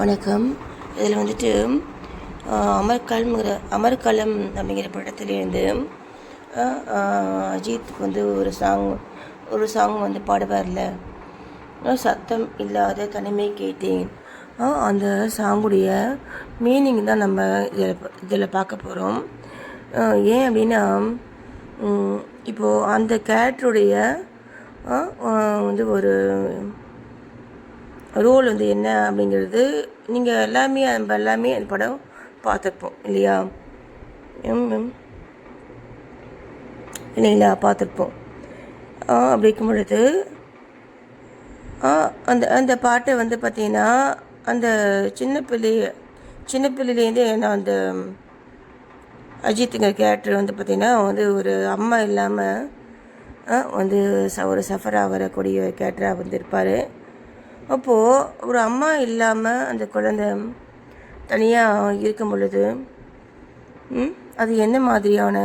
வணக்கம். இதில் வந்துட்டு ஆஹ், அமர்கலம்ங்கிற அமர்கலம் அப்படிங்கிற படத்துலேருந்து அஜித்துக்கு வந்து ஒரு சாங் ஒரு சாங் வந்து பாடுவார்ல. சத்தம் இல்லாத தனிமை கேட்டேன். அந்த சாங்குடைய மீனிங் தான் நம்ம இதில் இதில் பார்க்க போகிறோம் ஏன் அப்படின்னா இப்போது அந்த கேரக்டருடைய வந்து ஒரு ரோல் வந்து என்ன அப்படிங்கிறது நீங்கள் எல்லாமே நம்ம எல்லாமே அந்த படம் பார்த்துருப்போம் இல்லையா? ம், ம். இல்லைங்களா? பார்த்துருப்போம். ஆ, அப்படி இருக்கும் பொழுது ஆ, அந்த அந்த பாட்டை வந்து பார்த்தீங்கன்னா அந்த சின்ன பிள்ளைய சின்ன பிள்ளையிலேருந்தே நான் அந்த அஜித்துங்கிற கேரக்டர் வந்து பார்த்திங்கன்னா வந்து ஒரு அம்மா இல்லாமல் வந்து ச ஒரு சஃபராக வரக்கூடிய கேரக்டராக வந்து இருப்பார் அப்போது ஒரு அம்மா இல்லாமல் அந்த குழந்தை தனியாக இருக்கும் பொழுது ம், அது என்ன மாதிரியான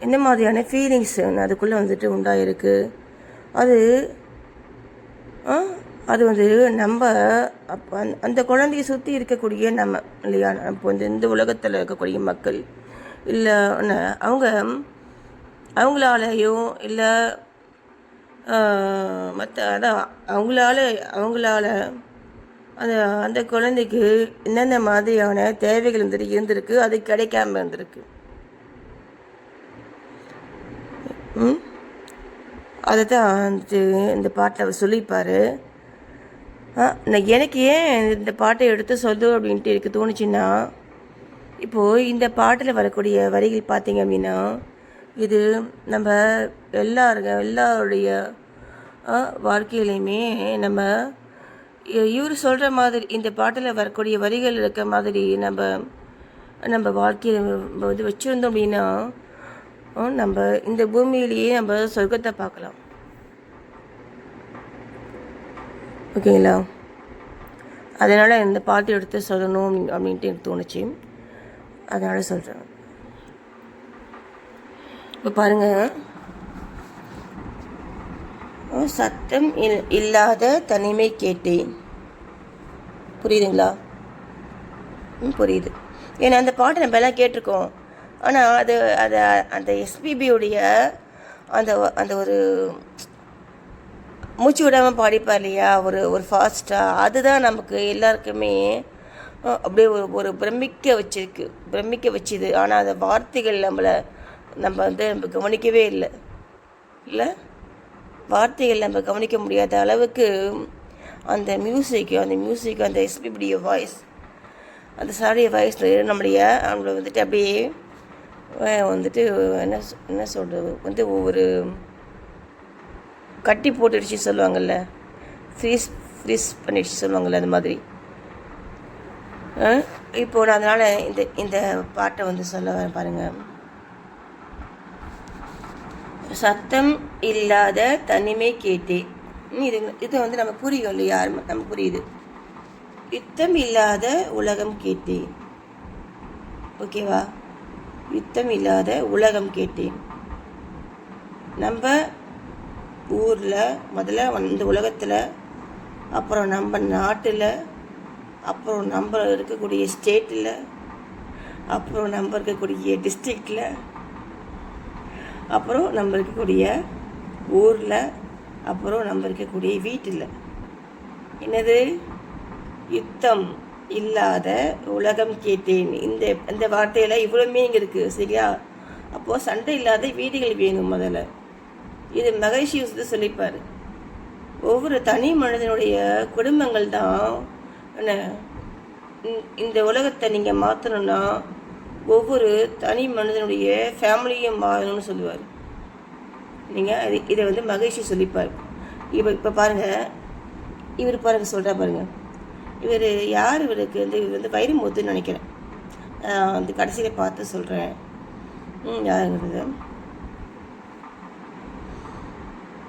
என்ன மாதிரியான ஃபீலிங்ஸ் அதுக்குள்ளே வந்துட்டு உண்டாயிருக்கு? அது ஆ, அது வந்து நம்ம அப்போ அந்த அந்த குழந்தைய சுற்றி இருக்கக்கூடிய நம்ம இல்லையா? இப்போ வந்து இந்த உலகத்தில் இருக்கக்கூடிய மக்கள் இல்லை அவங்க அவங்களாலையும் இல்லை மற்ற அதான் அவங்களால அவங்களால அந்த அந்த குழந்தைக்கு என்னென்ன மாதிரியான தேவைகள் வந்துட்டு இருந்திருக்கு அது கிடைக்காம இருந்திருக்கு. ம்? அதை தான் வந்துட்டு இந்த பாட்டில் அவர் சொல்லியிருப்பார். நான் எனக்கு ஏன் இந்த பாட்டை எடுத்து சொல்லு அப்படின்ட்டு எனக்கு தோணுச்சுன்னா இப்போது இந்த பாட்டில் வரக்கூடிய வரிகள் பார்த்தீங்க அப்படின்னா இது நம்ம எல்லாருங்க எல்லாருடைய வாழ்க்கையிலையுமே நம்ம இவர் சொல்கிற மாதிரி இந்த பாட்டில் வரக்கூடிய வரிகள் இருக்க மாதிரி நம்ம நம்ம வாழ்க்கையை வந்து வச்சுருந்தோம் அப்படின்னா நம்ம இந்த பூமியிலேயே நம்ம சொர்க்கத்தை பார்க்கலாம். ஓகேங்களா? அதனால் இந்த பாட்டு எடுத்து சொல்லணும் அப்படின்ட்டு எனக்கு தோணுச்சு. அதனால் சொல்கிறேன் இப்போ பாருங்கள் சத்தம் இல்- இல்லாத தனிமை கேட்டேன். புரியுதுங்களா? ம் புரியுது. ஏன்னா அந்த பாட்டை நம்ம எல்லாம் கேட்டிருக்கோம். ஆனால் அது அது அந்த எஸ்பிபியுடைய அந்த அந்த ஒரு மூச்சு விடாமல் பாடிப்பார் இல்லையா? ஒரு ஒரு ஃபாஸ்ட்டாக அதுதான் நமக்கு எல்லாருக்குமே அப்படியே ஒரு ஒரு பிரமிக்க வச்சிருக்கு. பிரமிக்க வச்சுது. ஆனால் அந்த வார்த்தைகள் நம்மளை நம்ம வந்து நம்ம கவனிக்கவே இல்லை. இல்லை? வார்த்தைகள் நம்ம கவனிக்க முடியாத அளவுக்கு அந்த மியூசிக் அந்த மியூசிக் அந்த எஸ்பிபிடிய வாய்ஸ் அந்த சாரிய வாய்ஸில் நம்முடைய அவங்கள வந்துட்டு அப்படியே வந்துட்டு என்ன என்ன சொல்கிறது வந்து ஒவ்வொரு கட்டி போட்டுடுச்சு சொல்லுவாங்கள்ல ஃப்ரீஸ் ஃப்ரீஸ் பண்ணிடுச்சு சொல்லுவாங்கள்ல அந்த மாதிரி. இப்போது இப்போ நான் அதனால் இந்த இந்த பாட்டை வந்து சொல்ல வரேன் பாருங்கள் சத்தம் இல்லாத தனிமை கேட்டேன் இது இது வந்து நம்ம புரியும் இல்லையா? நம்ம புரியுது. யுத்தம் இல்லாத உலகம் கேட்டேன் ஓகேவா யுத்தம் இல்லாத உலகம் கேட்டேன் நம்ம ஊரில் முதல்ல இந்த உலகத்தில் அப்புறம் நம்ம நாட்டில் அப்புறம் நம்ம இருக்கக்கூடிய ஸ்டேட்டில் அப்புறம் நம்ம இருக்கக்கூடிய டிஸ்ட்ரிக்டில் அப்புறம் நம்ம இருக்கக்கூடிய ஊரில் அப்புறம் நம்ம இருக்கக்கூடிய வீட்டில். என்னது? யுத்தம் இல்லாத உலகம் கேட்டேன். இந்த இந்த வார்த்தையில் இவ்வளோ மீனிங் இருக்குது சரியா? அப்போது சண்டை இல்லாத வீடுகள் வேணும் முதல்ல. இது மகரிஷி வந்து சொல்லிப்பார். ஒவ்வொரு தனி மனிதனுடைய குடும்பங்கள் தான் என்ன இந்த- இந்த உலகத்தை நீங்கள் மாற்றணும்னா ஒவ்வொரு தனி மனிதனுடைய ஃபேமிலியும் மாறணும்னு சொல்லுவார். நீங்கள் இது இதை வந்து மகிழ்ச்சி சொல்லிப்பார். இப்போ இப்போ பாருங்கள் இவர் பாருங்கள் சொல்கிறா பாருங்கள் இவர் யார் இவருக்கு வந்து இவர் வந்து வைரமுத்துன்னு நினைக்கிறேன். அந்த கடைசியில் பார்த்து சொல்கிறேன் ம் யாருங்கிறது?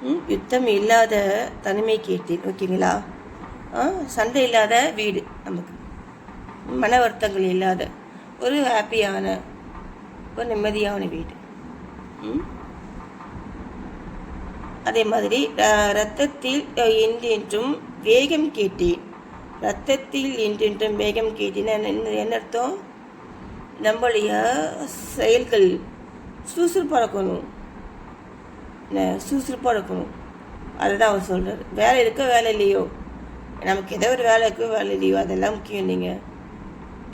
ம், யுத்தம் இல்லாத தனிமை கேட்டேன் ஓகேங்களா? ஆ சண்டை இல்லாத வீடு நமக்கு. மன வருத்தங்கள் இல்லாத ஒரு ஹாப்பியான ஒரு நிம்மதியான வீடு அதே மாதிரி ரத்தத்தில் என்றென்றும் வேகம் கேட்டேன் ரத்தத்தில் என்றென்றும் வேகம் கேட்டினா என்ன அர்த்தம் நம்மளுடைய செயல்கள் சுறுசுறுப்பாக இருக்கணும் சுறுசுறுப்பாக இருக்கணும் அதுதான் அவர் சொல்கிறார் வேலை இருக்க வேலை இல்லையோ நமக்கு ஏதோ ஒரு வேலை இருக்கோ வேலை இல்லையோ அதெல்லாம் முக்கியம் இல்லைங்க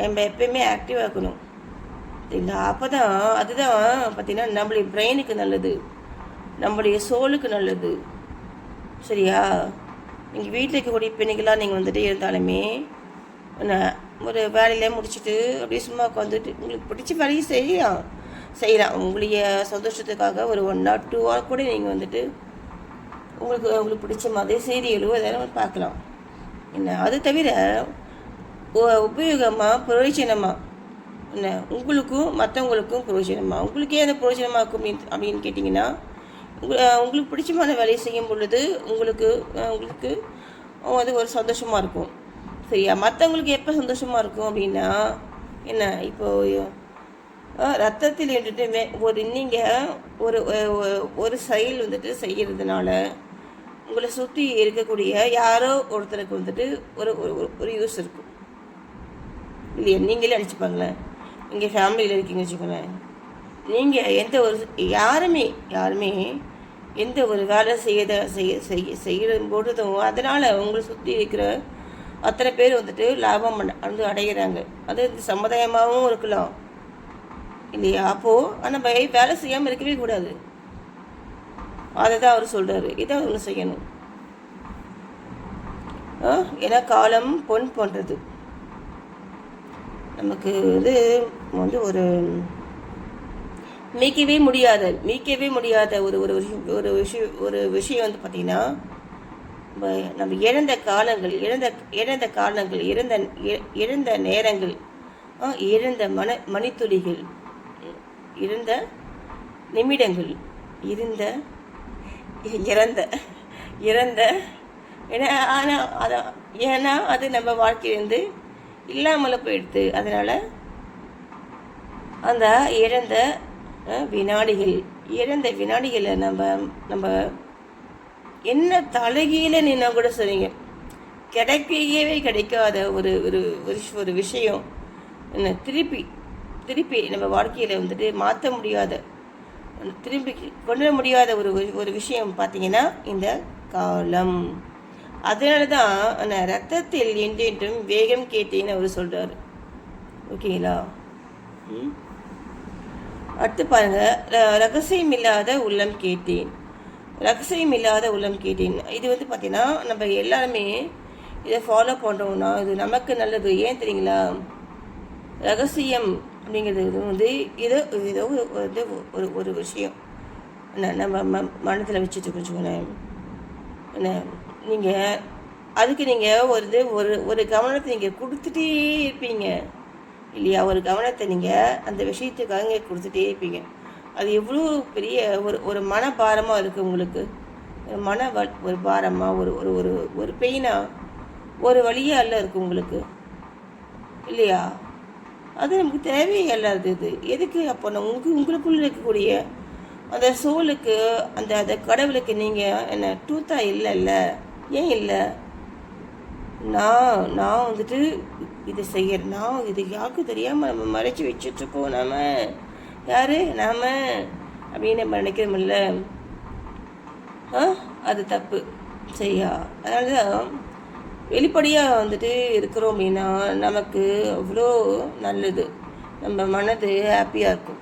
நம்ம எப்பயுமே ஆக்டிவாக இருக்கணும். சரிங்களா அப்போ தான் அதுதான் பார்த்தீங்கன்னா நம்மளுடைய பிரெயினுக்கு நல்லது. நம்மளுடைய சோலுக்கு நல்லது. சரியா? நீங்கள் வீட்டில் இருக்கக்கூடிய பெண்ணுக்கெல்லாம் நீங்கள் வந்துட்டு இருந்தாலுமே ஒரு வேலையிலே முடிச்சுட்டு அப்படியே சும்மா உட்காந்துட்டு உங்களுக்கு பிடிச்ச வேலையும் செய்யலாம். செய்யலாம். உங்களுடைய சந்தோஷத்துக்காக ஒரு ஒன் ஆர் டூ ஹவர் கூட நீங்கள் வந்துட்டு உங்களுக்கு உங்களுக்கு பிடிச்ச மாதிரி சீரியலோ எதாவது பார்க்கலாம். என்ன அது தவிர உபயோகமாக பிரயோஜனமாக என்ன உங்களுக்கும் மற்றவங்களுக்கும் பிரயோஜனமாக உங்களுக்கே அந்த பிரயோஜனமாக இருக்கும் அப்படின்னு அப்படின்னு கேட்டிங்கன்னா உங்களுக்கு பிடிச்சமான வேலையை செய்யும் பொழுது உங்களுக்கு உங்களுக்கு அது ஒரு சந்தோஷமாக இருக்கும். சரியா? மற்றவங்களுக்கு எப்போ சந்தோஷமாக இருக்கும் அப்படின்னா என்ன இப்போது ரத்தத்தில் வந்துட்டு ஒரு நீங்கள் ஒரு ஒரு செயல் வந்துட்டு செய்கிறதுனால உங்களை சுற்றி இருக்கக்கூடிய யாரோ ஒருத்தருக்கு வந்துட்டு ஒரு ஒரு யூஸ் இருக்கும். இல்லையா நீங்களே அடிச்சுப்பாங்களேன் நீங்கள் ஃபேமிலியில் இருக்கீங்கன்னு வச்சுக்கோங்களேன். நீங்கள் எந்த ஒரு யாருமே யாருமே எந்த ஒரு வேலை செய்யத செய்ய செய்ய செய்கிற பொழுதும் அதனால் உங்களை சுற்றி இருக்கிற அத்தனை பேர் வந்துட்டு லாபம் வந்து அடைகிறாங்க அது சமுதாயமாகவும் இருக்கலாம். இல்லையா? அப்போது ஆனால் பய வேலை செய்யாமல் இருக்கவே கூடாது. அதை தான் அவர் சொல்கிறாரு இதை அவங்க செய்யணும். ஏன்னா காலம் பொன் போன்றது. நமக்கு வந்து வந்து ஒரு மீக்கவே முடியாத மீக்கவே முடியாத ஒரு ஒரு ஒரு விஷயம் ஒரு விஷயம் வந்து பார்த்திங்கன்னா நம்ம இழந்த காலங்கள் இழந்த இழந்த காலங்கள் இழந்த இழந்த நேரங்கள் இழந்த மன மணித்துளிகள் இருந்த நிமிடங்கள் இருந்த இறந்த இறந்த ஏன்னா ஆனால் அதான் ஏன்னா அது நம்ம வாழ்க்கையிலேருந்து இல்லாமல் போயிடுது. அதனால் அந்த இழந்த வினாடிகள் இழந்த வினாடிகளை நம்ம நம்ம என்ன தலைகீழ நின்னா கூட சரிங்க. கிடைக்கவே கிடைக்காத ஒரு ஒரு ஒரு விஷயம். என்ன திருப்பி திருப்பி நம்ம வாழ்க்கையில் வந்துட்டு மாற்ற முடியாத திரும்பி கொண்டு வர முடியாத ஒரு ஒரு விஷயம் பார்த்தீங்கன்னா இந்த காலம். அதனால தான் ரத்தத்தில் என்றென்றும் வேகம் கேட்டேன்னு அவர் சொல்கிறார் ஓகேங்களா? அடுத்து பாருங்கள் ரகசியம் இல்லாத உள்ளம் கேட்டேன். ரகசியம் இல்லாத உள்ளம் கேட்டேன். இது வந்து பார்த்தீங்கன்னா நம்ம எல்லாருமே இதை ஃபாலோ பண்ணுறோம்னா இது நமக்கு நல்லது. ஏன் தெரியுங்களா? ரகசியம் அப்படிங்கிறது வந்து ஏதோ ஏதோ வந்து ஒரு ஒரு விஷயம். நம்ம மனத்தில் வச்சுட்டு வச்சுக்கோங்களேன். என்ன? நீங்கள் அதுக்கு நீங்கள் ஒரு இது ஒரு ஒரு கவனத்தை நீங்கள் கொடுத்துட்டே இருப்பீங்க. இல்லையா? ஒரு கவனத்தை நீங்கள் அந்த விஷயத்துக்காக நீங்கள் கொடுத்துட்டே இருப்பீங்க. அது எவ்வளோ பெரிய ஒரு ஒரு மனபாரமாக இருக்குது உங்களுக்கு. ஒரு மன வ ஒரு பாரமாக ஒரு ஒரு ஒரு ஒரு பெயினாக ஒரு வழியாக அல்ல இருக்குது உங்களுக்கு. இல்லையா? அது நமக்கு தேவையே இல்லாதது இது. எதுக்கு அப்போ நான் உங்களுக்கு உங்களுக்குள்ளே இருக்கக்கூடிய அந்த சோலுக்கு அந்த அந்த கடவுளுக்கு நீங்கள் என்ன டூத்தாக இல்லைல்ல. ஏன் இல்லை? நான் நான் வந்துட்டு இதை செய்கிறேன் நான் இது யாருக்கும் தெரியாமல் நம்ம மறைச்சி வச்சுட்ருக்கோம் நாம். யார்? நாம். அப்படின்னு நம்ம நினைக்கிறோமில்ல ஆ? அது தப்பு. சரியா? அதனால தான் வெளிப்படையாக வந்துட்டு இருக்கிறோம் அப்படின்னா நமக்கு அவ்வளோ நல்லது. நம்ம மனது ஹாப்பியாக இருக்கும்.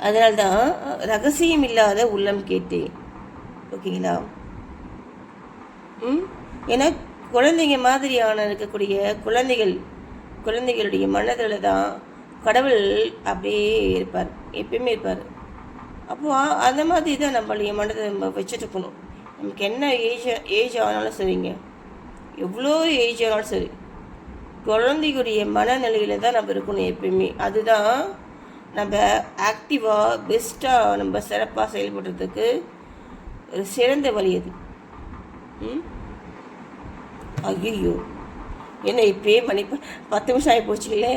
அதனால்தான் ரகசியம் இல்லாத உள்ளம் கேட்டேன். ஓகேங்களா? ஏன்னா குழந்தைங்க மாதிரியான இருக்கக்கூடிய குழந்தைகள் குழந்தைகளுடைய மனதில் தான் கடவுள் அப்படியே இருப்பார் எப்பயுமே இருப்பார். அப்போ அந்த மாதிரி தான் நம்மளுடைய மனதை நம்ம வச்சுட்டுருக்கணும் நமக்கு என்ன ஏஜ் ஏஜ் ஆனாலும் சரிங்க. எவ்வளோ ஏஜ் ஆனாலும் சரி. குழந்தைகளுடைய மனநிலையில் தான் நம்ம இருக்கணும் எப்பயுமே. அதுதான் நம்ம ஆக்டிவாக பெஸ்ட்டாக நம்ம சிறப்பாக செயல்படுறதுக்கு ஒரு சிறந்த வழி அது. ம்? ஐயோ என்ன இப்பயே மணி பத்து நிமிஷம் ஆகி போச்சுங்களே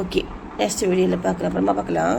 ஓகே நெக்ஸ்ட் வீடியோவில் பார்க்கலாம். அப்புறமா பார்க்கலாம்.